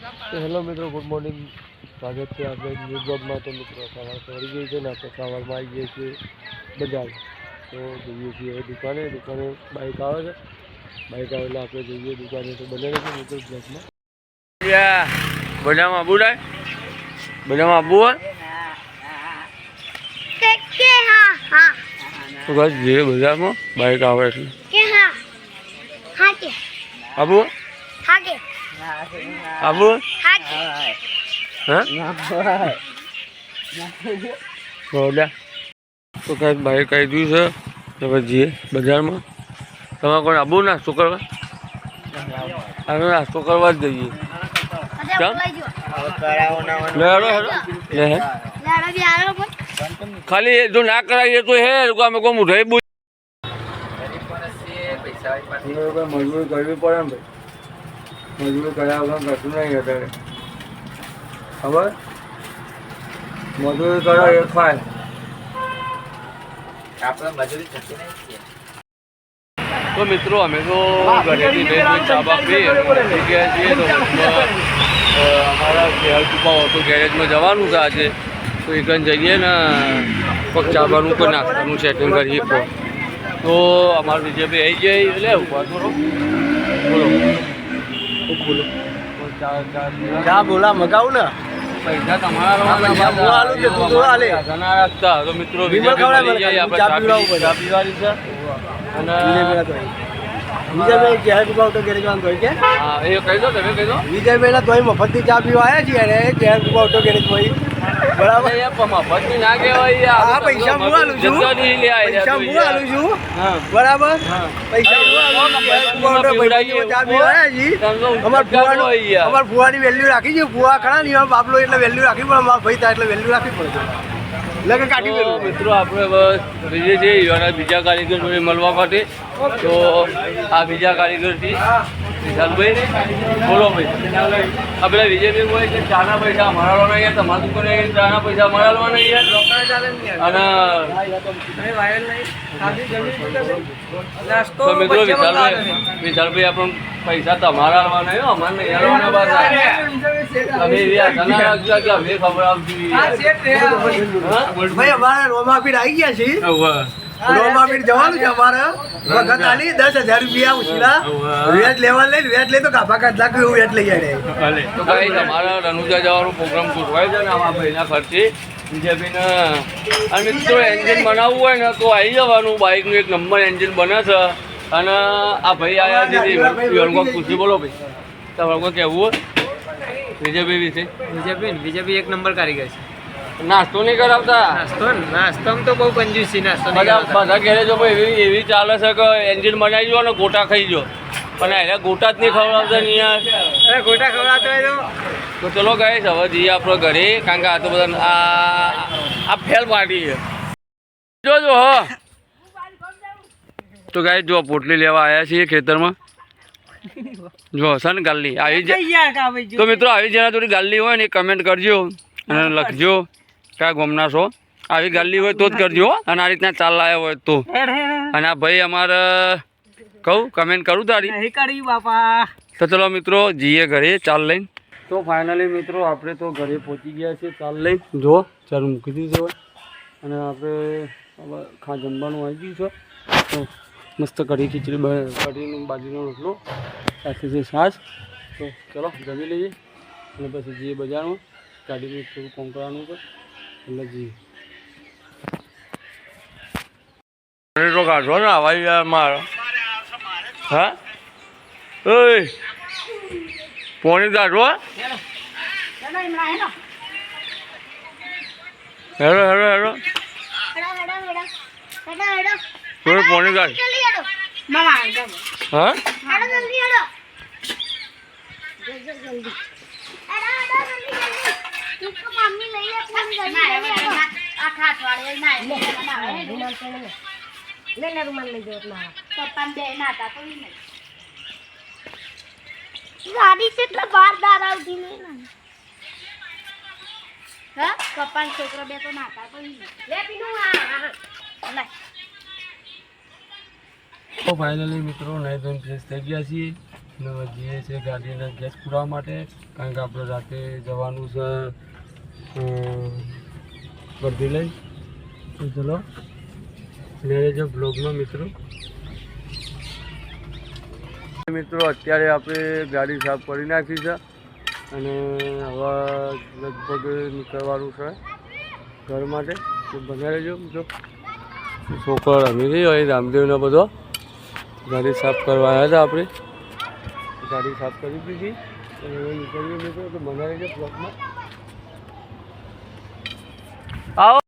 Hello મિત્રો good morning. સ્વાગત છે આપણે ન્યૂ બ્લોગમાં. તો મિત્રો સવાર સવારી ગઈ છે ને આપણે સવારમાં આવી જઈએ છીએ બજાર. તો જઈએ છીએ હવે દુકાને. દુકાને બાઇક આવે છે. બાઇક આવે એટલે આપણે જઈએ દુકાને. તો બને છે મિત્રો બ્લોગમાં. બધામાં આબુ ડાય બજારમાં આબુ હોય? તો બસ જઈએ બજારમાં. બાઇક આવે એટલે. કે. આબુ? આબુ હા બોલ્યા તો કાંઈ ભાઈ આવી ગયું છે તો પછી જઈએ બજારમાં તમારે કોઈ આબુ નાસ્તો કરવા અમે નાસ્તો કરવા જ જઈએ ખાલી એ જો ના કરાવીએ તો હે લોકો અમે કોઈ મુઠાઈ બોલ મજબૂરી કરવી પડે ને ભાઈ મજબૂરી કર્યા વગર કશું નહીં અત્યારે ખબર? મજૂરી કરો એ ખાય તો મિત્રો અમે તો ઘરેથી બે બે ચા ગયા છીએ તો અમારા કૃપા ઓટો ગેરેજમાં જવાનું છે આજે. તો એક જઈએ ને પગ ચાબાનું કોઈ નાસ્તાનું સેટિંગ કરીએ. તો તો અમારું વિજયભાઈ આવી જાય એટલે ઊભા કરો બોલો. બોલો તો બોલા મગાવું ને પૈસા તમારા તું તું તો મિત્રો વિમલ ચા પીવાની છે અને વિજયભાઈ ચહેર ઓટો ગેરેજમાં કે હા એ કહી દો તમે કહી દો વિજયભાઈ ના તોય મફતની ચા પીવા આવ્યા છીએ અને ચહેર કુપા ઓટો ગેરેજમાં બરાબર? મફતની ના કહેવાય. પૈસા હું આલું છું. પૈસા હું આલું છું. બરાબર? પૈસા છું. અમાર ફુવાનું વેલ્યુ રાખી છે. ફુવા ખરા નહીં બાબલો બાપલો એટલે વેલ્યુ રાખી પડે અમારા ભાઈ થાય એટલે વેલ્યુ રાખવી પડે લગે કાઢી મિત્રો આપણે બસ જઈએ છીએ બીજા કારીગર મળવા માટે તો આ બીજા કારીગરથી વિશાલભાઈ બોલો ભાઈ. આ પેલા વિજયભાઈ બોલે કે ચાના પૈસા અમારા અહીંયા તમારું દુકાને ચાના પૈસા મળવાના અહીંયા યાર. અને મિત્રો વિશાલભાઈ વિશાલભાઈ આપણને પૈસા તમારા હો, અમારે નહીં તમે એવી રાખજો કે અમે ખબર આવતી ભાઈ અમારે રોમાપીર આવી ગયા છે હવે. જવાનું છે અમારે. વખત આલી દસ હજાર રૂપિયા ઉછીના વ્યાજ લેવા લઈ તો કાપા કાઢ લાખ એવું વ્યાજ લઈ જાય તો ભાઈ તમારા રનુજા જવાનો પ્રોગ્રામ ગોઠવાય છે ને આમાં ભાઈના ખર્ચે બીજેપીને અને મિત્રો એન્જિન બનાવવું હોય ને તો આવી જવાનું. બાઇકનું એક નંબર એન્જિન બને છે. અને આ ભાઈ આવ્યા છે યોરકો બોલો ભાઈ. તમારે કોઈ કહેવું હોય વિજયભાઈ વિશે. બીજેપી બીજેપી એક નંબર કારીગર છે. નાસ્તો નહીં કરાવતા? નાસ્તો નાસ્તો તો બહુ કંજૂસી નાસ્તો બધા બધા ઘેરે જો એવી એવી ચાલે છે કે એન્જિન બનાવી જો અને ગોટા ખાઈ જો પણ એને ગોટા જ નહીં ખવડાવતા ને યાર ગોટા ખવડાવતો હોય તો? ચલો ગાઈસ હવે જઈએ આપણો ઘરે કારણ કે આ તો બધા આ આ ફેલ પાર્ટી છે. જોજો હો. તો ગાય જો પોટલી લેવા આવ્યા છીએ ખેતરમાં. જો સન ગાલ્લી આવી જાય તો મિત્રો આવી જેના થોડી ગાલ્લી હોય ને કમેન્ટ કરજો અને લખજો. કયા ગોમના છો? આવી ગાલી હોય તો જ કરજો અને આ રીતના ચાલ લાવ્યા હોય તો. અને આ ભાઈ અમારે કહું કમેન્ટ કરું તારી? નહીં કરી બાપા. તો ચલો મિત્રો જઈએ ઘરે ચાલ લઈને. તો ફાઇનલી મિત્રો આપણે તો ઘરે પહોંચી ગયા છીએ ચાલ લઈને. જો ચાલ મૂકી દીધું હોય અને આપણે હવે ખા જમવાનું આવી ગયું છે. તો મસ્ત કઢી ખીચડી બ- કઢીનું બાજરીનો રોટલો સાથે છે છાશ. તો ચલો જમી લઈએ. અને પછી જઈએ બજારમાં. ગાડીનું થોડું કામ કરવાનું છે. જઈએ તો કાઢો ને હવાઈ મારો. હા? ઓય. પોણી કાઢો હેડો હેડો હેડો હેડો. હેડો થોડું પોણી કાઢ. હા? હેડો જલ્દી તો નહીં ગાડી છે નહીં હા નહીં તો ફાઇનલી થઈ ગયા છીએ. જઈએ છીએ ગાડીને ગેસ પુરાવા માટે, કારણ કે આપણે રાતે જવાનું છે વર્ધી લઈ. ચલો લેરે જો બ્લોગમાં મિત્રો. મિત્રો, અત્યારે આપણે ગાડી સાફ કરી નાખી છે અને હવે લગભગ નીકળવાનું છે ઘર માટે. તો બધા રહેજો મિત્રો. છોકરો રમી રહી હોય રામદેવનો બધો. ગાડી સાફ કરવા આવ્યા હતા આપણે. ગાડી સાફ કરી દીધી. અને નીકળીએ મિત્રો. તો બનાવી છે બ્લોકમાં આવો